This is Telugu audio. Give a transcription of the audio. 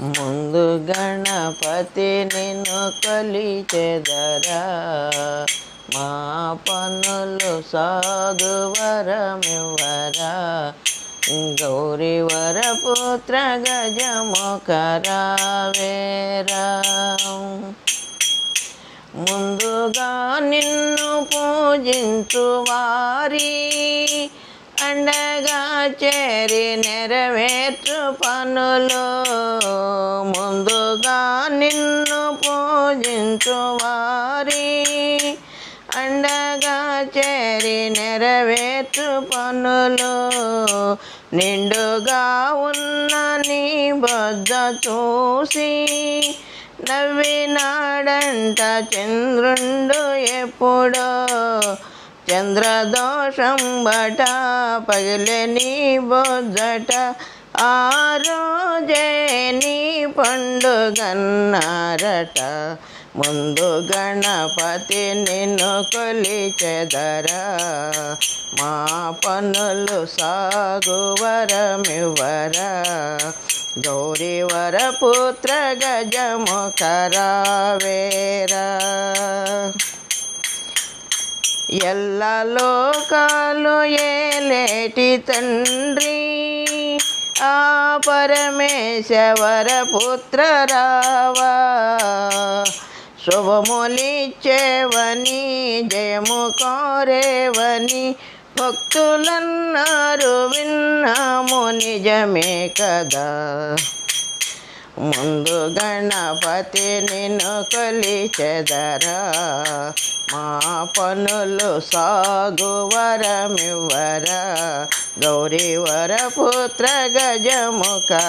ముందు గణపతి నిన్ను కొలిచెదరా. మా పనులు సాగు వరమివరా గౌరీ వరపుత్ర గజముఖరావేరా ముందుగా నిన్ను పూజించు వారి. అండగా చేరి నెరవేర్చు పనులు. ముందుగా నిన్ను పూజించు వారి. అండగా చేరి నెరవేర్చు పనులు. నిండుగా ఉన్న నీ బొద్ద చూసి నవ్వినాడంట చంద్రుండు ఎప్పుడో. చంద్రదోషం బట పగిలే నీ బొజ్జట. ఆ రోజే నీ పండుగన్నారట ముందు గణపతి నిన్ను కొలిచెదరా. మా పనులు సాగు వరమివరా గౌరీ వరపుత్ర ఎల్ల లోకాలు ఏలేటి తండ్రి? ఆ పరమేశ్వర పుత్ర రావా. శుభములిచ్చేవని జయము కోరేవని భక్తులన్నారు విన్నాము నిజమే కదా. ముందు గణపతి నిన్ను కొలిచెదరా. మా పనులు సాగు వరమివరా గౌరీ వరపుత్ర గజముఖరావేరా